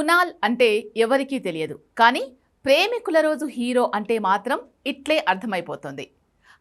కునాల్ అంటే ఎవరికీ తెలియదు. కానీ ప్రేమికుల రోజు హీరో అంటే మాత్రం ఇట్లే అర్థమైపోతుంది.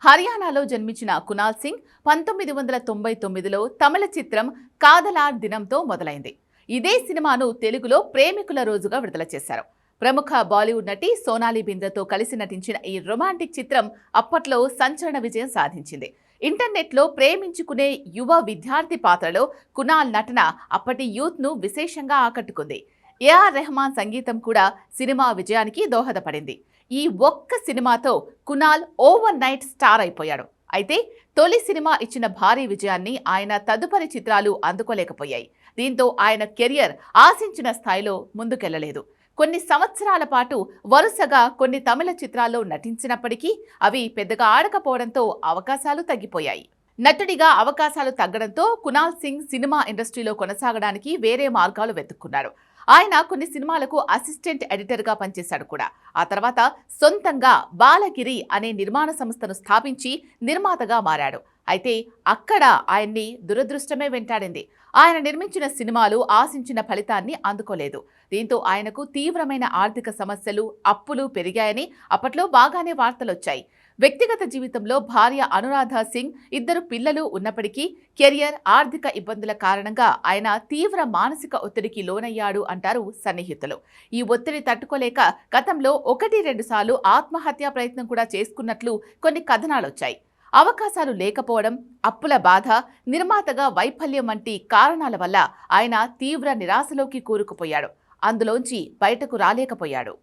హర్యానాలో జన్మించిన కునాల్ సింగ్ పంతొమ్మిది వందల తొంభై తొమ్మిదిలో తమిళ చిత్రం కాదలార్ దినంతో మొదలైంది. ఇదే సినిమాను తెలుగులో ప్రేమికుల రోజుగా విడుదల చేశారు. ప్రముఖ బాలీవుడ్ నటి సోనాలి బింద్రతో కలిసి నటించిన ఈ రొమాంటిక్ చిత్రం అప్పట్లో సంచలన విజయం సాధించింది. ఇంటర్నెట్లో ప్రేమించుకునే యువ విద్యార్థి పాత్రలో కునాల్ నటన అప్పటి యూత్ను విశేషంగా ఆకట్టుకుంది. ఏఆర్ రెహమాన్ సంగీతం కూడా సినిమా విజయానికి దోహదపడింది. ఈ ఒక్క సినిమాతో కునాల్ ఓవర్ నైట్ స్టార్ అయిపోయాడు. అయితే తొలి సినిమా ఇచ్చిన భారీ విజయాన్ని ఆయన తదుపరి చిత్రాలు అందుకోలేకపోయాయి. దీంతో ఆయన కెరియర్ ఆశించిన స్థాయిలో ముందుకెళ్ళలేదు. కొన్ని సంవత్సరాల పాటు వరుసగా కొన్ని తమిళ చిత్రాల్లో నటించినప్పటికీ అవి పెద్దగా ఆడకపోవడంతో అవకాశాలు తగ్గిపోయాయి. నటుడిగా అవకాశాలు తగ్గడంతో కునాల్ సింగ్ సినిమా ఇండస్ట్రీలో కొనసాగడానికి వేరే మార్గాలు వెతుక్కున్నారు ఆయన కొన్ని సినిమాలకు అసిస్టెంట్ ఎడిటర్గా పనిచేశాడు కూడా. ఆ తర్వాత సొంతంగా బాలగిరి అనే నిర్మాణ సంస్థను స్థాపించి నిర్మాతగా మారాడు. అయితే అక్కడ ఆయన్ని దురదృష్టమే వెంటాడింది. ఆయన నిర్మించిన సినిమాలు ఆశించిన ఫలితాన్ని అందుకోలేదు. దీంతో ఆయనకు తీవ్రమైన ఆర్థిక సమస్యలు అప్పులు పెరిగాయని అప్పట్లో బాగానే వార్తలొచ్చాయి. వ్యక్తిగత జీవితంలో భార్య అనురాధ సింగ్ ఇద్దరు పిల్లలు ఉన్నప్పటికీ కెరియర్ ఆర్థిక ఇబ్బందుల కారణంగా ఆయన తీవ్ర మానసిక ఒత్తిడికి లోనయ్యాడు అంటారు సన్నిహితులు. ఈ ఒత్తిడి తట్టుకోలేక గతంలో ఒకటి రెండు సార్లు ఆత్మహత్యా ప్రయత్నం కూడా చేసుకున్నట్లు కొన్ని కథనాలొచ్చాయి. అవకాశాలు లేకపోవడం అప్పుల బాధ నిర్మాతగా వైఫల్యం వంటి కారణాల వల్ల ఆయన తీవ్ర నిరాశలోకి కూరుకుపోయాడు. అందులోంచి బయటకు రాలేకపోయాడు.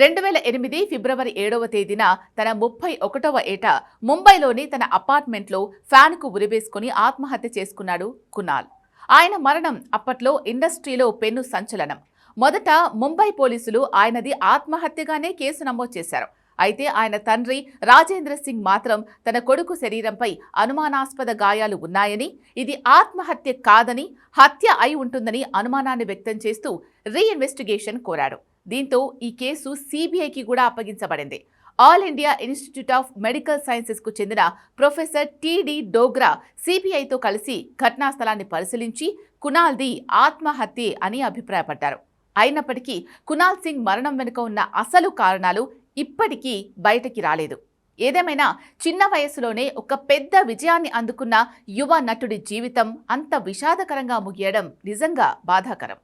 రెండు వేల ఎనిమిది ఫిబ్రవరి ఏడవ తేదీన తన ముప్పై ఒకటవ ఏట ముంబైలోని తన అపార్ట్మెంట్లో ఫ్యాన్కు ఉరివేసుకుని ఆత్మహత్య చేసుకున్నాడు కునాల్. ఆయన మరణం అప్పట్లో ఇండస్ట్రీలో పెను సంచలనం. మొదట ముంబై పోలీసులు ఆయనది ఆత్మహత్యగానే కేసు నమోదు చేశారు. అయితే ఆయన తండ్రి రాజేంద్ర సింగ్ మాత్రం తన కొడుకు శరీరంపై అనుమానాస్పద గాయాలు ఉన్నాయని ఇది ఆత్మహత్య కాదని హత్య అయి ఉంటుందని అనుమానాన్ని వ్యక్తం చేస్తూ రీఇన్వెస్టిగేషన్ కోరాడు. దీంతో ఈ కేసు సిబిఐకి కూడా అప్పగించబడింది. All India Institute of Medical సైన్సెస్కు చెందిన ప్రొఫెసర్ టిడి డోగ్రా సిబిఐతో కలిసి ఘటనా స్థలాన్ని పరిశీలించి కునాల్ది ఆత్మహత్యే అని అభిప్రాయపడ్డారు. అయినప్పటికీ కునాల్ సింగ్ మరణం వెనుక ఉన్న అసలు కారణాలు ఇప్పటికీ బయటకి రాలేదు. ఏదేమైనా చిన్న వయసులోనే ఒక పెద్ద విజయాన్ని అందుకున్న యువ నటుడి జీవితం అంత విషాదకరంగా ముగియడం నిజంగా బాధాకరం.